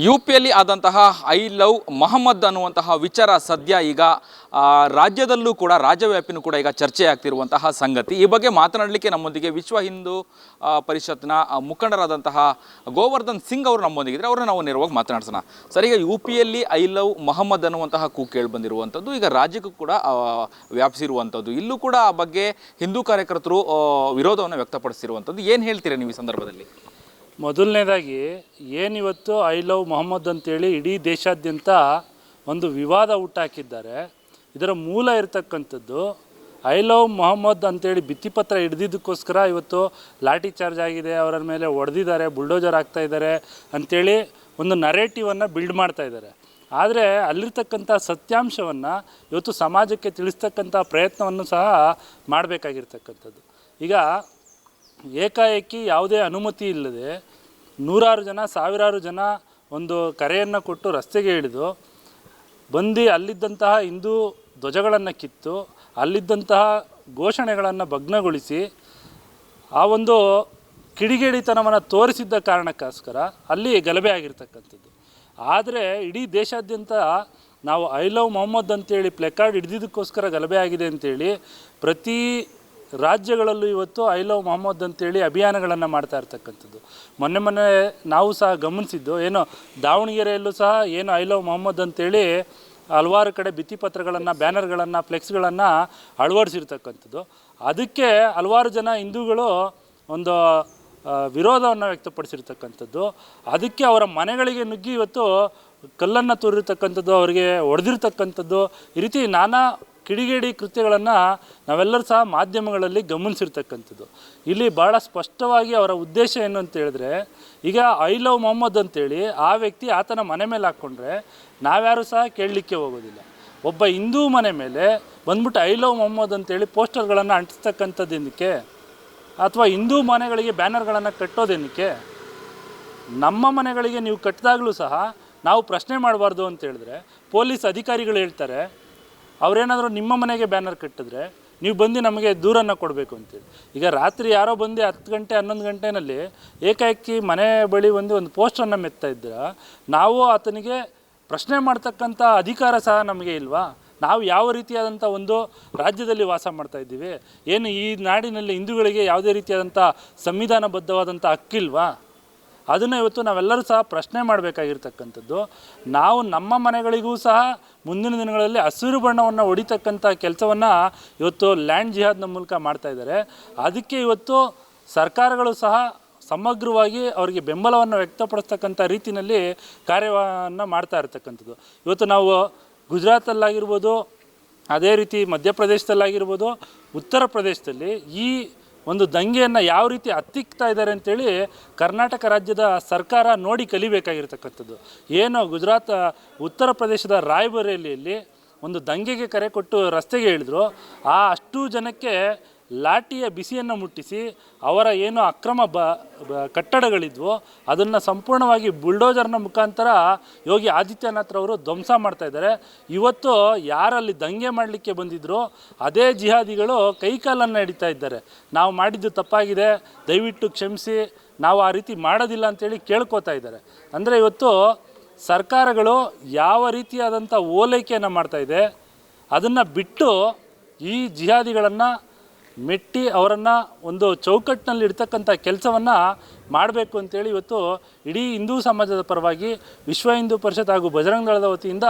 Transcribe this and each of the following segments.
You ಪಿಯಲ್ಲಿ ಆದಂತಹ I love Mohammed ಅನ್ನುವಂತಹ ವಿಚಾರ ಸದ್ಯ ಈಗ ರಾಜ್ಯದಲ್ಲೂ ಕೂಡ, ರಾಜ್ಯವ್ಯಾಪಿನೂ ಕೂಡ ಈಗ ಚರ್ಚೆ ಆಗ್ತಿರುವಂತಹ ಸಂಗತಿ. ಈ ಬಗ್ಗೆ ಮಾತನಾಡಲಿಕ್ಕೆ ನಮ್ಮೊಂದಿಗೆ ವಿಶ್ವ ಹಿಂದೂ ಪರಿಷತ್ನ ಮುಖಂಡರಾದಂತಹ ಗೋವರ್ಧನ್ ಸಿಂಗ್ ಅವರು ನಮ್ಮೊಂದಿಗಿದ್ರೆ ಅವರನ್ನು ನಾವು ನೇರವಾಗಿ ಮಾತನಾಡ್ಸೋಣ. ಸರ್, ಈಗ ಯು ಪಿಯಲ್ಲಿ ಐ ಲವ್ ಮೊಹಮ್ಮದ್ ಅನ್ನುವಂತಹ ಕೂ ಕೇಳಿ ಬಂದಿರುವಂಥದ್ದು ಈಗ ರಾಜ್ಯಕ್ಕೂ ಕೂಡ ವ್ಯಾಪಿಸಿರುವಂಥದ್ದು. ಇಲ್ಲೂ ಕೂಡ ಆ ಬಗ್ಗೆ ಹಿಂದೂ ಕಾರ್ಯಕರ್ತರು ವಿರೋಧವನ್ನು ವ್ಯಕ್ತಪಡಿಸಿರುವಂಥದ್ದು. ಏನು ಹೇಳ್ತೀರಾ ನೀವು ಈ ಸಂದರ್ಭದಲ್ಲಿ? ಮೊದಲನೇದಾಗಿ, ಏನಿವತ್ತು ಐ ಲವ್ ಮೊಹಮ್ಮದ್ ಅಂತೇಳಿ ಇಡೀ ದೇಶಾದ್ಯಂತ ಒಂದು ವಿವಾದ ಹುಟ್ಟಾಕಿದ್ದಾರೆ. ಇದರ ಮೂಲ ಇರತಕ್ಕಂಥದ್ದು, ಐ ಲವ್ ಮೊಹಮ್ಮದ್ ಅಂತೇಳಿ ಭಿತ್ತಿಪತ್ರ ಹಿಡ್ದಿದ್ದಕ್ಕೋಸ್ಕರ ಇವತ್ತು ಲಾಠಿ ಚಾರ್ಜ್ ಆಗಿದೆ, ಅವರ ಮೇಲೆ ಹೊಡೆದಿದ್ದಾರೆ ಬುಲ್ಡೋಜರ್ ಆಗ್ತಾ ಇದ್ದಾರೆ ಅಂಥೇಳಿ ಒಂದು ನರೇಟಿವನ್ನು ಬಿಲ್ಡ್ ಮಾಡ್ತಾ ಇದ್ದಾರೆ. ಆದರೆ ಅಲ್ಲಿರ್ತಕ್ಕಂಥ ಸತ್ಯಾಂಶವನ್ನು ಇವತ್ತು ಸಮಾಜಕ್ಕೆ ತಿಳಿಸ್ತಕ್ಕಂಥ ಪ್ರಯತ್ನವನ್ನು ಸಹ ಮಾಡಬೇಕಾಗಿರ್ತಕ್ಕಂಥದ್ದು. ಈಗ ಏಕಾಏಕಿ ಯಾವುದೇ ಅನುಮತಿ ಇಲ್ಲದೆ ನೂರಾರು ಜನ, ಸಾವಿರಾರು ಜನ ಒಂದು ಕರೆಯನ್ನು ಕೊಟ್ಟು ರಸ್ತೆಗೆ ಇಳಿದು ಬಂದು ಅಲ್ಲಿದ್ದಂತಹ ಹಿಂದೂ ಧ್ವಜಗಳನ್ನು ಕಿತ್ತು ಅಲ್ಲಿದ್ದಂತಹ ಘೋಷಣೆಗಳನ್ನು ಭಗ್ನಗೊಳಿಸಿ ಆ ಒಂದು ಕಿಡಿಗೇಡಿತನವನ್ನು ತೋರಿಸಿದ್ದ ಕಾರಣಕ್ಕೋಸ್ಕರ ಅಲ್ಲಿ ಗಲಭೆ ಆಗಿರ್ತಕ್ಕಂಥದ್ದು. ಆದರೆ ಇಡೀ ದೇಶಾದ್ಯಂತ ನಾವು ಐ ಲವ್ ಮೊಹಮ್ಮದ್ ಅಂತೇಳಿ ಪ್ಲೆಕಾರ್ಡ್ ಹಿಡಿದಿದ್ದಕ್ಕೋಸ್ಕರ ಗಲಭೆ ಆಗಿದೆ ಅಂತೇಳಿ ಪ್ರತಿ ರಾಜ್ಯಗಳಲ್ಲೂ ಇವತ್ತು ಐ ಲವ್ ಮೊಹಮ್ಮದ್ ಅಂತೇಳಿ ಅಭಿಯಾನಗಳನ್ನು ಮಾಡ್ತಾ ಇರ್ತಕ್ಕಂಥದ್ದು. ಮೊನ್ನೆ ಮೊನ್ನೆ ನಾವು ಸಹ ಗಮನಿಸಿದ್ದು, ಏನು ದಾವಣಗೆರೆಯಲ್ಲೂ ಸಹ ಏನು ಐ ಲವ್ ಮೊಹಮ್ಮದ್ ಅಂತೇಳಿ ಹಲವಾರು ಕಡೆ ಭಿತ್ತಿಪತ್ರಗಳನ್ನು ಬ್ಯಾನರ್ಗಳನ್ನು, ಫ್ಲೆಕ್ಸ್ಗಳನ್ನು ಅಳವಡಿಸಿರ್ತಕ್ಕಂಥದ್ದು. ಅದಕ್ಕೆ ಹಲವಾರು ಜನ ಹಿಂದೂಗಳು ಒಂದು ವಿರೋಧವನ್ನು ವ್ಯಕ್ತಪಡಿಸಿರ್ತಕ್ಕಂಥದ್ದು. ಅದಕ್ಕೆ ಅವರ ಮನೆಗಳಿಗೆ ನುಗ್ಗಿ ಇವತ್ತು ಕಲ್ಲನ್ನು ತೋರಿರ್ತಕ್ಕಂಥದ್ದು, ಅವರಿಗೆ ಹೊಡೆದಿರ್ತಕ್ಕಂಥದ್ದು ಈ ರೀತಿ ನಾನಾ ಕಿಡಿಗೇಡಿ ಕೃತ್ಯಗಳನ್ನು ನಾವೆಲ್ಲರೂ ಸಹ ಮಾಧ್ಯಮಗಳಲ್ಲಿ ಗಮನಿಸಿರ್ತಕ್ಕಂಥದ್ದು. ಇಲ್ಲಿ ಭಾಳ ಸ್ಪಷ್ಟವಾಗಿ ಅವರ ಉದ್ದೇಶ ಏನು ಅಂತ ಹೇಳಿದ್ರೆ, ಈಗ ಐ ಲವ್ ಮೊಹಮ್ಮದ್ ಅಂತೇಳಿ ಆ ವ್ಯಕ್ತಿ ಆತನ ಮನೆ ಮೇಲೆ ಹಾಕ್ಕೊಂಡ್ರೆ ನಾವ್ಯಾರೂ ಸಹ ಕೇಳಲಿಕ್ಕೆ ಹೋಗೋದಿಲ್ಲ. ಒಬ್ಬ ಹಿಂದೂ ಮನೆ ಮೇಲೆ ಬಂದ್ಬಿಟ್ಟು ಐ ಲವ್ ಮೊಹಮ್ಮದ್ ಅಂತೇಳಿ ಪೋಸ್ಟರ್ಗಳನ್ನು ಅಂಟಿಸ್ತಕ್ಕಂಥದ್ದೇನಕ್ಕೆ? ಅಥವಾ ಹಿಂದೂ ಮನೆಗಳಿಗೆ ಬ್ಯಾನರ್ಗಳನ್ನು ಕಟ್ಟೋದೇನಕ್ಕೆ? ನಮ್ಮ ಮನೆಗಳಿಗೆ ನೀವು ಕಟ್ಟಿದಾಗಲೂ ಸಹ ನಾವು ಪ್ರಶ್ನೆ ಮಾಡಬಾರ್ದು ಅಂತ ಹೇಳಿದ್ರೆ, ಪೊಲೀಸ್ ಅಧಿಕಾರಿಗಳು ಹೇಳ್ತಾರೆ ಅವರೇನಾದರೂ ನಿಮ್ಮ ಮನೆಗೆ ಬ್ಯಾನರ್ ಕಟ್ಟಿದ್ರೆ ನೀವು ಬಂದು ನಮಗೆ ದೂರನ್ನು ಕೊಡಬೇಕು ಅಂತೇಳಿ ಈಗ ರಾತ್ರಿ ಯಾರೋ ಬಂದು ಹತ್ತು ಗಂಟೆ, ಹನ್ನೊಂದು ಗಂಟೆನಲ್ಲಿ ಏಕಾಏಕಿ ಮನೆ ಬಳಿ ಒಂದು ಒಂದು ಪೋಸ್ಟನ್ನು ಮೆತ್ತಾ ಇದ್ದೀರ? ನಾವು ಆತನಿಗೆ ಪ್ರಶ್ನೆ ಮಾಡ್ತಕ್ಕಂಥ ಅಧಿಕಾರ ಸಹ ನಮಗೆ ಇಲ್ವಾ? ನಾವು ಯಾವ ರೀತಿಯಾದಂಥ ಒಂದು ರಾಜ್ಯದಲ್ಲಿ ವಾಸ ಮಾಡ್ತಾ ಇದ್ದೀವಿ? ಏನು ಈ ನಾಡಿನಲ್ಲಿ ಹಿಂದೂಗಳಿಗೆ ಯಾವುದೇ ರೀತಿಯಾದಂಥ ಸಂವಿಧಾನಬದ್ಧವಾದಂಥ ಹಕ್ಕಿಲ್ವಾ? ಅದನ್ನು ಇವತ್ತು ನಾವೆಲ್ಲರೂ ಸಹ ಪ್ರಶ್ನೆ ಮಾಡಬೇಕಾಗಿರ್ತಕ್ಕಂಥದ್ದು. ನಾವು ನಮ್ಮ ಮನೆಗಳಿಗೂ ಸಹ ಮುಂದಿನ ದಿನಗಳಲ್ಲಿ ಹಸಿರು ಬಣ್ಣವನ್ನು ಹೊಡಿತಕ್ಕಂಥ ಕೆಲಸವನ್ನು ಇವತ್ತು ಲ್ಯಾಂಡ್ ಜಿಹಾದ್ನ ಮೂಲಕ ಮಾಡ್ತಾ ಇದ್ದಾರೆ. ಅದಕ್ಕೆ ಇವತ್ತು ಸರ್ಕಾರಗಳು ಸಹ ಸಮಗ್ರವಾಗಿ ಅವರಿಗೆ ಬೆಂಬಲವನ್ನು ವ್ಯಕ್ತಪಡಿಸ್ತಕ್ಕಂಥ ರೀತಿಯಲ್ಲಿ ಕಾರ್ಯವನ್ನು ಮಾಡ್ತಾ ಇರ್ತಕ್ಕಂಥದ್ದು. ಇವತ್ತು ನಾವು ಗುಜರಾತಲ್ಲಾಗಿರ್ಬೋದು, ಅದೇ ರೀತಿ ಮಧ್ಯಪ್ರದೇಶದಲ್ಲಾಗಿರ್ಬೋದು, ಉತ್ತರ ಪ್ರದೇಶದಲ್ಲಿ ಈ ಒಂದು ದಂಗೆಯನ್ನು ಯಾವ ರೀತಿ ಹತ್ತಿಕ್ತಾ ಇದ್ದಾರೆ ಅಂತೇಳಿ ಕರ್ನಾಟಕ ರಾಜ್ಯದ ಸರ್ಕಾರ ನೋಡಿ ಕಲಿಬೇಕಾಗಿರ್ತಕ್ಕಂಥದ್ದು. ಏನು ಗುಜರಾತ್, ಉತ್ತರ ಪ್ರದೇಶದ ರಾಯ್ಬರೇಲಿಯಲ್ಲಿ ಒಂದು ದಂಗೆಗೆ ಕರೆ ಕೊಟ್ಟು ರಸ್ತೆಗೆ ಇಳಿದ್ರು. ಆ ಅಷ್ಟು ಜನಕ್ಕೆ ಲಾಠಿಯ ಬಿಸಿಯನ್ನು ಮುಟ್ಟಿಸಿ ಅವರ ಏನು ಅಕ್ರಮ ಬ ಕಟ್ಟಡಗಳಿದ್ವೋ ಅದನ್ನು ಸಂಪೂರ್ಣವಾಗಿ ಬುಲ್ಡೋಜರ್ನ ಮುಖಾಂತರ ಯೋಗಿ ಆದಿತ್ಯನಾಥ್ರವರು ಧ್ವಂಸ ಮಾಡ್ತಾ ಇದ್ದಾರೆ. ಇವತ್ತು ಯಾರಲ್ಲಿ ದಂಗೆ ಮಾಡಲಿಕ್ಕೆ ಬಂದಿದ್ರು ಅದೇ ಜಿಹಾದಿಗಳು ಕೈಕಾಲನ್ನು ಹಿಡಿತಾ ಇದ್ದಾರೆ. ನಾವು ಮಾಡಿದ್ದು ತಪ್ಪಾಗಿದೆ, ದಯವಿಟ್ಟು ಕ್ಷಮಿಸಿ, ನಾವು ಆ ರೀತಿ ಮಾಡೋದಿಲ್ಲ ಅಂತೇಳಿ ಕೇಳ್ಕೊತಾ ಇದ್ದಾರೆ. ಅಂದರೆ ಇವತ್ತು ಸರ್ಕಾರಗಳು ಯಾವ ರೀತಿಯಾದಂಥ ಓಲೈಕೆಯನ್ನು ಮಾಡ್ತಾ ಇದೆ, ಅದನ್ನು ಬಿಟ್ಟು ಈ ಜಿಹಾದಿಗಳನ್ನು ಮೆಟ್ಟಿ ಅವರನ್ನು ಒಂದು ಚೌಕಟ್ಟಿನಲ್ಲಿ ಇಡ್ತಕ್ಕಂಥ ಕೆಲಸವನ್ನು ಮಾಡಬೇಕು ಅಂತೇಳಿ ಇವತ್ತು ಇಡೀ ಹಿಂದೂ ಸಮಾಜದ ಪರವಾಗಿ ವಿಶ್ವ ಹಿಂದೂ ಪರಿಷತ್ ಹಾಗೂ ಬಜರಂಗ ದಳದ ವತಿಯಿಂದ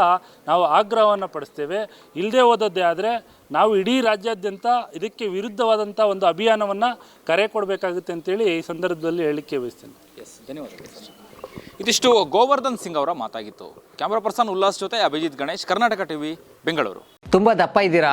ನಾವು ಆಗ್ರಹವನ್ನು ಪಡಿಸ್ತೇವೆ. ಇಲ್ಲದೆ ಹೋದದ್ದೇ ಆದರೆ ನಾವು ಇಡೀ ರಾಜ್ಯಾದ್ಯಂತ ಇದಕ್ಕೆ ವಿರುದ್ಧವಾದಂಥ ಒಂದು ಅಭಿಯಾನವನ್ನು ಕರೆ ಕೊಡಬೇಕಾಗುತ್ತೆ ಅಂತೇಳಿ ಈ ಸಂದರ್ಭದಲ್ಲಿ ಹೇಳಲಿಕ್ಕೆ ಬಯಸ್ತೇನೆ ಎಸ್ ಧನ್ಯವಾದಗಳು ಇದಿಷ್ಟು ಗೋವರ್ಧನ್ ಸಿಂಗ್ ಅವರ ಮಾತಾಗಿತ್ತು. ಕ್ಯಾಮ್ರಾ ಪರ್ಸನ್ ಉಲ್ಲಾಸ್ ಜೊತೆ ಅಭಿಜಿತ್ ಗಣೇಶ್ ಕರ್ನಾಟಕ ಟಿವಿ ಬೆಂಗಳೂರು. ತುಂಬ ದಪ್ಪ ಇದ್ದೀರಾ?